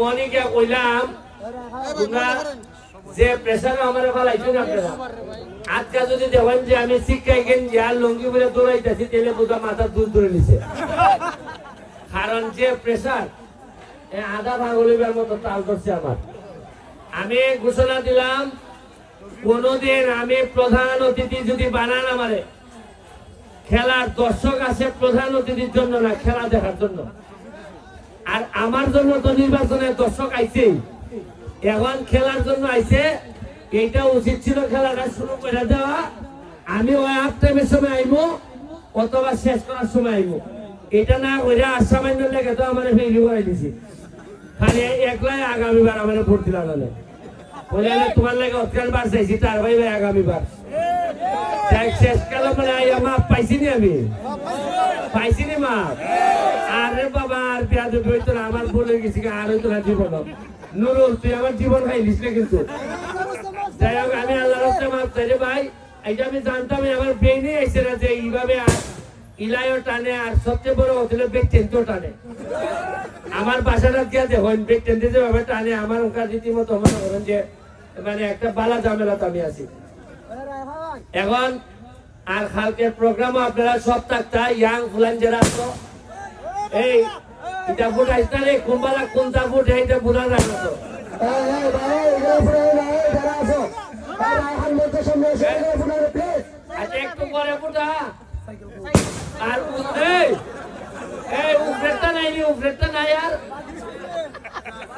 মনে গিয়া কইলাম, তোমরা যে প্রেসার আমার ফেলাইছো না আপনারা। আজকে যদি দেখেন যে আমি শিক্ষাই গেন যে আর লঙ্গি বলে দৌড়াইতেছি, তাহলে বোধহয় মাথা দূর দূরে নিছে। কারণ যে প্রেসার আধা ভাগলিবার মতো তাল ধরছে আমার। আমি ঘোষণা দিলাম, কোনদিন আমি প্রধান অতিথি যদি বানান আমারে, খেলার দর্শক আছে প্রধান অতিথির জন্য না, খেলা দেখার জন্য। আর আমার জন্য তো নির্বাচনে দর্শক আইছে এখন খেলার জন্য আইছে, এইটা উচিত ছিল খেলাটা শুরু করে দেওয়া। আমি ওই হাফ টাইমের সময় আইবো, অথবা শেষ করার সময় আইবো। এটা না ওইটা আর সামান্য লেগে তো আমার ফেরি করে দিছি। খালি একলাই আগামীবার আমার দিলাম না বলে তোমার লাগে অত্যান বার চাইছি, তার ভাই আগামীবার। মানে যে এইভাবে আর ইলাইও টানে, আর সবচেয়ে বড় বেগ টেনতেও টানে। আমার বাসাটা গিয়া দেখুন বেগ টেনতে যেভাবে টানে, আমার ওখানে রীতিমতো যে মানে একটা বালা ঝামেলাতে আমি আছি। এখন আর কালকের প্রোগ্রামও আপনারা সব থাকতা ইয়াং ফুলান যারা এই এটা ফুট আসতে রে কোনটা ফুট এইটা যায় না তো আচ্ছা একটু পরে ফুটা আর উ- এই এই নাই রে উপরেরটা নাই আর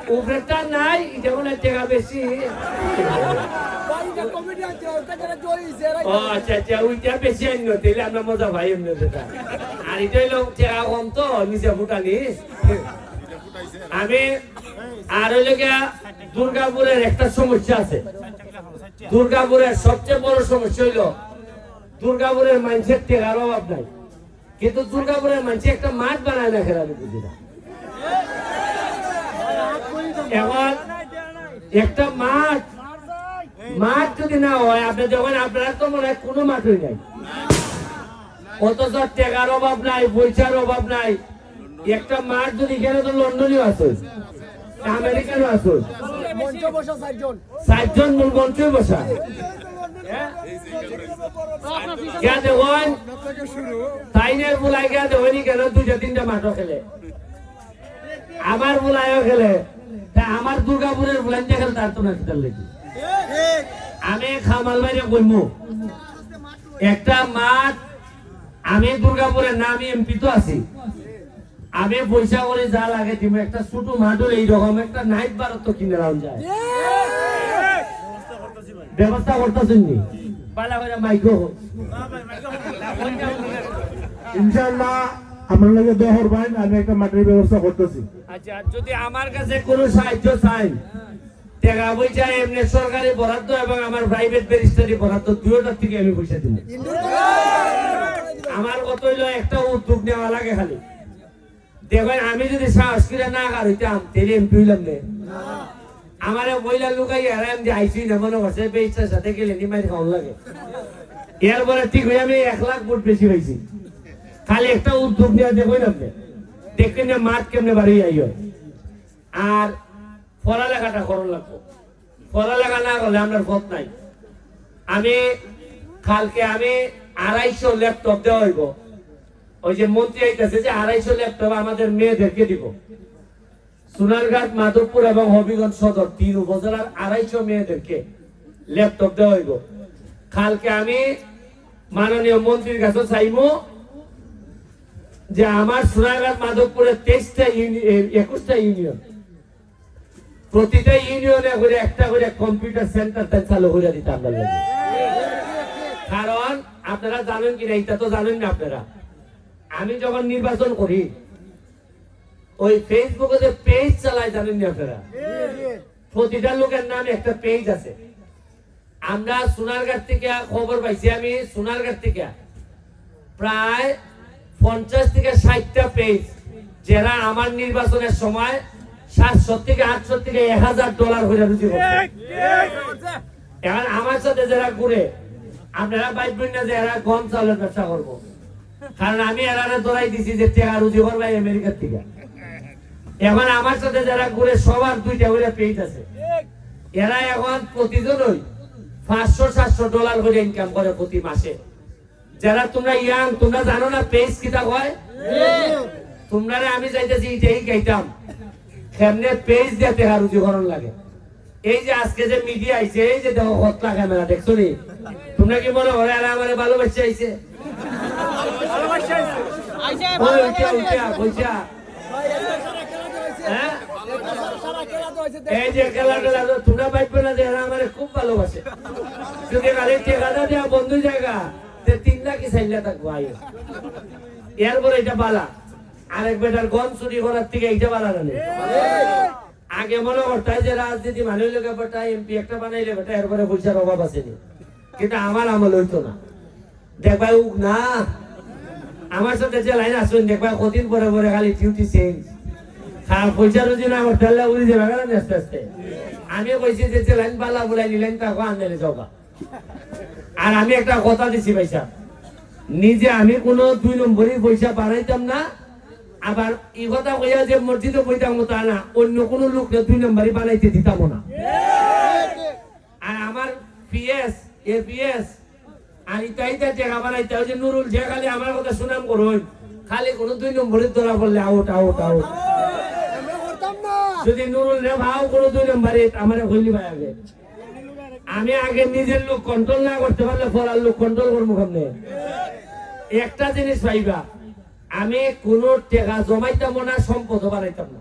উপরেরটা নাই যেমন টাকা বেশি আচ্ছা আচ্ছা ওইটা বেশি আইন আমরা মজা এমনি আর এটা হইল টাকা কম তো নিজে ফুটানি আমি আর হইল দুর্গাপুরের একটা সমস্যা আছে দুর্গাপুরের সবচেয়ে বড় সমস্যা হইল দুর্গাপুরের মানুষের টেকার অভাব নাই কিন্তু দুর্গাপুরের মানুষ একটা মাঠ বানায় না খেলা বুঝি না এখন একটা মাঠ। মাঠ যদি না হয় আপনি যখন আপনার তো মনে হয় কোনো মাঠই নাই। অথচ টেকার অভাব নাই পয়সার অভাব নাই। একটা মাঠ যদি এখানে তো লন্ডনেও আছে আমেরিকানও আছে। চারজন মূল মঞ্চে বসা। হ্যাঁ? তাইনের বুলাই গিয়া দেখুন কেন দুইটা তিনটা মাঠও খেলে। আমার বুলাইও খেলে তা আমার দুর্গাপুরের বুলাই যে খেলে তার তো না খেতার লেগে। আমি খামাল বাইরে কইমু একটা মাঠ, আমি দুর্গাপুরের না আমি এমপি তো আছি। আমি পয়সা করে যা লাগে দিব, একটা ছোট মাঠের এইরকম একটা নাইট বারত তো কিনে রাউন যায়। ব্যবস্থা করতেছেন নি? পালা করে মাইকো আমার লাগে দহর ভাই আমি একটা মাটির ব্যবস্থা করতেছি। আচ্ছা যদি আমার কাছে কোনো সাহায্য চাই টাকা পয়সা এমনি সরকারি বরাদ্দ এবং আমার প্রাইভেট ব্যারিস্টারি বরাদ্দ দুটোটার থেকে আমি পয়সা দিব। আমার কত হইল একটা উদ্যোগ নেওয়া লাগে খালি। আমি যদি সাহস করে না কার হইতাম তেলে এমপি হইলাম নে। আমারে বইলা লুকাই আরাম যে আইসি না মনে করছে সাথে গেলে নিমাই খাওয়ান লাগে। এরপরে ঠিক হয়ে আমি এক লাখ ভোট বেশি পাইছি। খালি একটা উদ্যোগ নেওয়া দেখবেন আপনি। দেখবেন যে মাঠ কেমনে বাড়ি আই হয় আর পড়ালেখাটা করণ লাগবো। পড়ালেখা না করলে আপনার পথ নাই। আমি কালকে আমি আড়াইশো ল্যাপটপ দেওয়া হইব। ওই যে মন্ত্রী আইতেছে যে আড়াইশো ল্যাপটপ আমাদের মেয়েদেরকে দিব। সোনারঘাট, মাধবপুর এবং হবিগঞ্জ সদর তিন উপজেলার আড়াইশো মেয়েদেরকে ল্যাপটপ দেওয়া হইব। কালকে আমি মাননীয় মন্ত্রীর কাছে চাইব যে আমার সোনারঘাট মাধবপুরের তেইশটা একুশটা ইউনিয়ন। প্রতিটা ইউনিয়নে করে একটা করে কম্পিউটার সেন্টার চালু করে দিতে লাগে কারণ আপনারা জানেন কিনা, এটা তো জানেন না আপনারা। আমি যখন নির্বাচন করি, ওই ফেসবুকে যে পেজ চালাই, জানেন না আপনারা? প্রতিটা লোকের নামে একটা পেজ আছে। আমরা সোনারঘাট থেকে খবর পাইছি, আমি সোনারঘাট থেকে। প্রায় পঞ্চাশ থেকে ষাটটা পেজ যারা আমার নির্বাচনের সময় সাতশো থেকে আটশো থেকে এক হাজার ডলার হয়ে রুজি এখন আমার সাথে যারা ঘুরে আপনারা ভাববেন না যে এরা গম চাউলের ব্যবসা করব। কারণ আমি এরারে দৌড়াই দিছি যে টাকা রুজি করবে আমেরিকার থেকে। এখন আমার সাথে যারা ঘুরে সবার দুইটা করে পেজ আছে। এরা এখন প্রতিদিনই পাঁচশো সাতশো ডলার করে ইনকাম করে প্রতি মাসে। যারা তোমরা ইয়াং তোমরা জানো না পেজ কিতা হয়? তোমরা আমি চাইতেছি এটাই গাইতাম কেমনে পেজ দিয়ে টেকা রুজিকরণ লাগে। এই যে আজকে যে মিডিয়া আইছে এই যে দেখো হতলা ক্যামেরা দেখছ নি? তোমরা কি মনে হয় আর আমার ভালোবাসা আইছে? হ্যাঁ? এই যে তোমরা পাইবে না যে আমার খুব ভালোবাসে। যদি দেওয়া বন্ধু জায়গা। কি চাইলে থাকব? আয়ো। এরপরে এটা বালা। আরেক বেটার গন চুরি করার থেকে এইটা বালা জানে। আগে মনে করতাই যে রাজনীতি মানুষ লোকে বেটা এমপি একটা বানাইলে বেটা, এরপরে পয়সার অভাব কিন্তু আমার আমল হইতো না। দেখবা উক না। আমার সাথে যে লাইন আসুন দেখবা কদিন পরে পরে খালি ডিউটি চেঞ্জ আর পয়সা রুজি না আমার তেল্লা উড়ি যাবে আস্তে আস্তে? আমি কইছি যে লাইন পালা বুলাই নিলেন তাকে আনলে যাবা আর আমি একটা কথা দিছি পয়সা নিজে আমি কোনো দুই নম্বরই পয়সা বাড়াইতাম না। আবার এই কথা কইয়া যে মসজিদে বইতাম তা না অন্য কোনো লোক দুই নম্বরই বানাইতে দিতাম না। আর আমার পিএস এপিএস আর ইতাইতে টাকা বানাইতে ওই যে নুরুল যে খালি আমার কথা সুনাম করুন খালি কোনো দুই নম্বরের ধরা পড়লে আউট আউট আউট যদি নুরুল রে ভাও কোনো দুই নম্বরে আমার হইলি ভাই আগে। আমি আগে নিজের লোক কন্ট্রোল না করতে পারলে পড়ার লোক কন্ট্রোল করব কেমনে? একটা জিনিস পাইবা আমি কোন টাকা জমাইতাম না সম্পদ বানাইতাম না।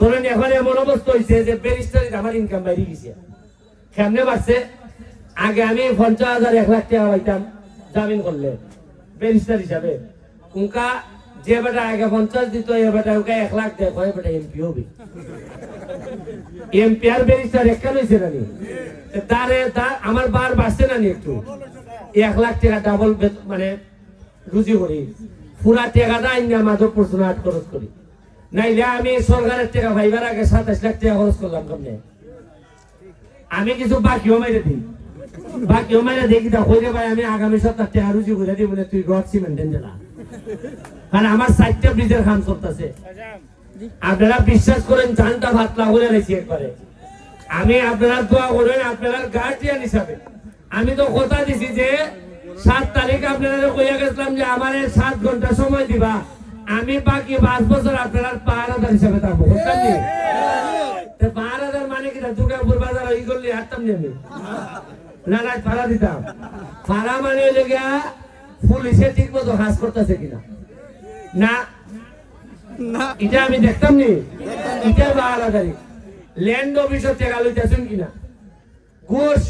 ধরেন এখন এমন অবস্থা হয়েছে যে ব্যারিস্টারি আমার ইনকাম বাইরে গেছে। কেমনে বাড়ছে? আগে আমি পঞ্চাশ হাজার, এক লাখ টাকা পাইতাম জামিন করলে ব্যারিস্টার হিসাবে। উনকা যে বেটা আগে পঞ্চাশ দিত, এ বেটা উনকা এক লাখ দেয়। কয় বেটা, এমপি হবে? এমপি আর ব্যারিস্টার একটা লইছে নানি। তারে তার আমার বার বাড়ছে নানি একটু। এক লাখ টাকা ডাবল মানে রুজি করি। পুরা টাকাটা আইনা মাধবপুর সোনাহাট খরচ করি। নাইলে আমি সরকারের টাকা ভাইবার আগে সাতাশ লাখ টাকা খরচ করলাম কেমনে আমি কিছু বাকিও মাইরে দিই। বাকিও মাইরে দেখি হয়ে ভাই, আমি আগামী সপ্তাহ টাকা রুজি করে দিব বলে তুই রড সিমেন্ট দিলা কারণ আমার চারটা ব্রিজের খাম চলতেছে। আপনারা বিশ্বাস করেন জানটা ভাত লাগুলে রেখেছি একবারে। আমি আপনারা দোয়া করেন, আপনারা গার্জিয়ান হিসাবে। আমি তো কথা দিছি যে, সাত তারিখ আপনারা কইয়া গেছিলাম যে আমার সাত ঘণ্টা সময় দিবা, আমি বাকি পাঁচ বছর আপনারা পাহারাদার হিসাবে থাকব, বুঝলেন নি? তো পাহারাদার মানে কি? দুর্গাপুর বাজার ই করলে হাঁটতাম নি না না, ভাড়া দিতাম। ভাড়া মানে হইলে গিয়া পুলিশে ঠিক মতো কাজ করতেছে কিনা? না। এটা আমি দেখতাম নি। এটা বাহারাদারি ল্যান্ড অফিসের টাকা লইতেছেন কিনা? ঘুষ।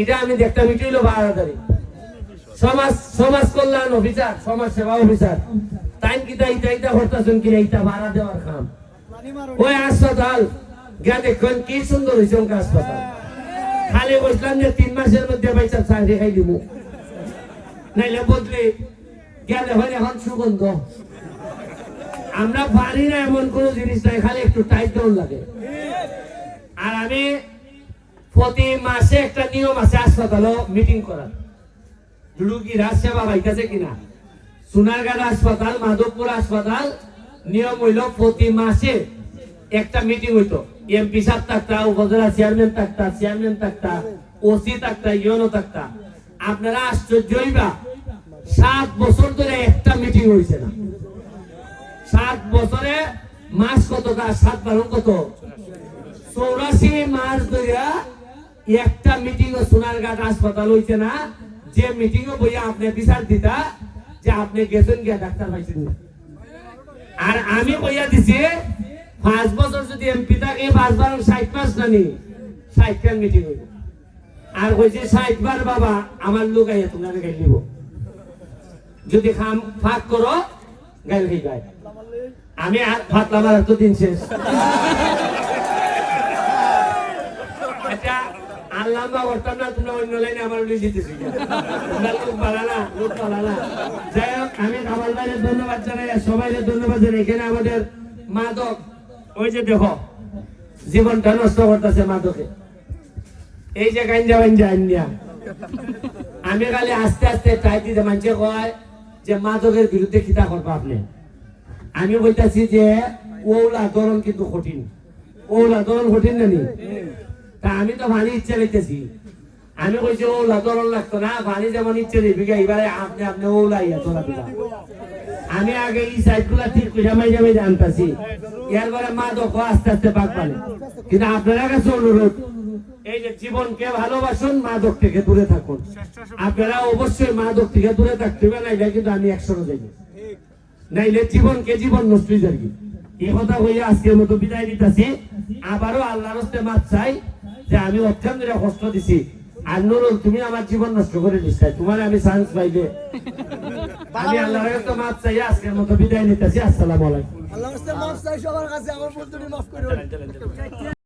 এটা আমি দেখতাম এটা হইল বাহারাদারি সমাজ সমাজ কল্যাণ অফিসার সমাজ সেবা অফিসার। তাই কিতা ইটা ইটা করতেছেন কিনা? ইটা ভাড়া দেওয়ার কাম। ওই হাসপাতাল। গা দেখুন কি সুন্দর হয়েছে হাসপাতাল। খালি বসলাম যে তিন মাসের মধ্যে পয়সা চাকরি খাই দিব নাইলে বদলে গেলে হয় এখন সুগন্ধ। আমরা পারি না এমন কোন জিনিস নাই, খালি একটু টাইট ডাউন লাগে। আর আমি প্রতি মাসে একটা নিয়ম আছে হাসপাতালও মিটিং করার। রুগীরা সেবা পাইতেছে কিনা? সোনারগাঁও হাসপাতাল, মাধবপুর হাসপাতাল, নিয়ম হইল প্রতি মাসে একটা মিটিং হইতো। এমপি সাহেব থাকতা, উপজেলা চেয়ারম্যান থাকতা চেয়ারম্যান থাকতা ওসি থাকতা ইউনো থাকতা। আপনারা আশ্চর্য হইবা সাত বছর ধরে একটা মিটিং হয়েছে না। সাত বছরে মাস কত কতটা সাত বারো কত? চৌরাশি মাস ধরে একটা মিটিং সোনারঘাট হাসপাতাল হইছে না। যে মিটিং ও বইয়া আপনি বিচার দিতা যে আপনি গেছেন গিয়া ডাক্তার পাইছেন আর আমি কইয়া দিছি, পাঁচ বছর যদি এমপি থাকে, পাঁচ বার ষাট মাস নানি ষাট মিটিং হইব। আর কইছে ষাট বার বাবা, আমার লোক আইয়া তোমরা গাইল দিব। যদি খাম, ফাঁক করো, গাইল খাই গাই আমি আর ফাতলা মারার তো দিন শেষ। বাড়া যাই হোক, আমি ধন্যবাদ ধন্যবাদ আমাদের মাদক মাদকে। এই যে গাঞ্জা আমি খালি আস্তে আস্তে টাই দিতে, মানুষে কয় যে মাদকের বিরুদ্ধে কিতা করব আপনি। আমি বলতেছি যে ওলা ধরন কিন্তু কঠিন। ওলা ধরন কঠিন না নি? তা আমি তো ভানি ইচ্ছা লইতেছি। আমি কইছি ওলা ধরন লাগতো না ভানি যেমন ইচ্ছে দিবি এবারে আপনি আপনি ওলা ইয়া তোলা দিবা। আমি আগে এই সাইডগুলা ঠিক করে মাই যাবে জানতাছি এরপরে মা দেখো আস্তে আস্তে পাক পালে। কিন্তু আপনার কাছে অনুরোধ এই যে জীবনকে ভালোবাসুন মাদক থেকে দূরে থাকুন। আপনারা অবশ্যই মাদক থেকে দূরে থাকতে হবে না এটা কিন্তু আমি একশো যাই নাইলে জীবনকে জীবন নষ্ট হয়ে যাবে। এই কথা হইয়া আজকের মতো বিদায় নিতেছি। আবারও আল্লাহর হস্তে মাপ চাই যে আমি অত্যন্ত কষ্ট দিছি। আর নুরুল, তুমি আমার জীবন নষ্ট করে দিস তোমার আমি চান্স পাইবে আমি আল্লাহর কাছে মাপ চাই, আজকের মতো বিদায় নিতেছি। আসসালামু আলাইকুম। আল্লাহ মাফ চাই, সবার কাছে আমার বন্ধুটি মাফ করে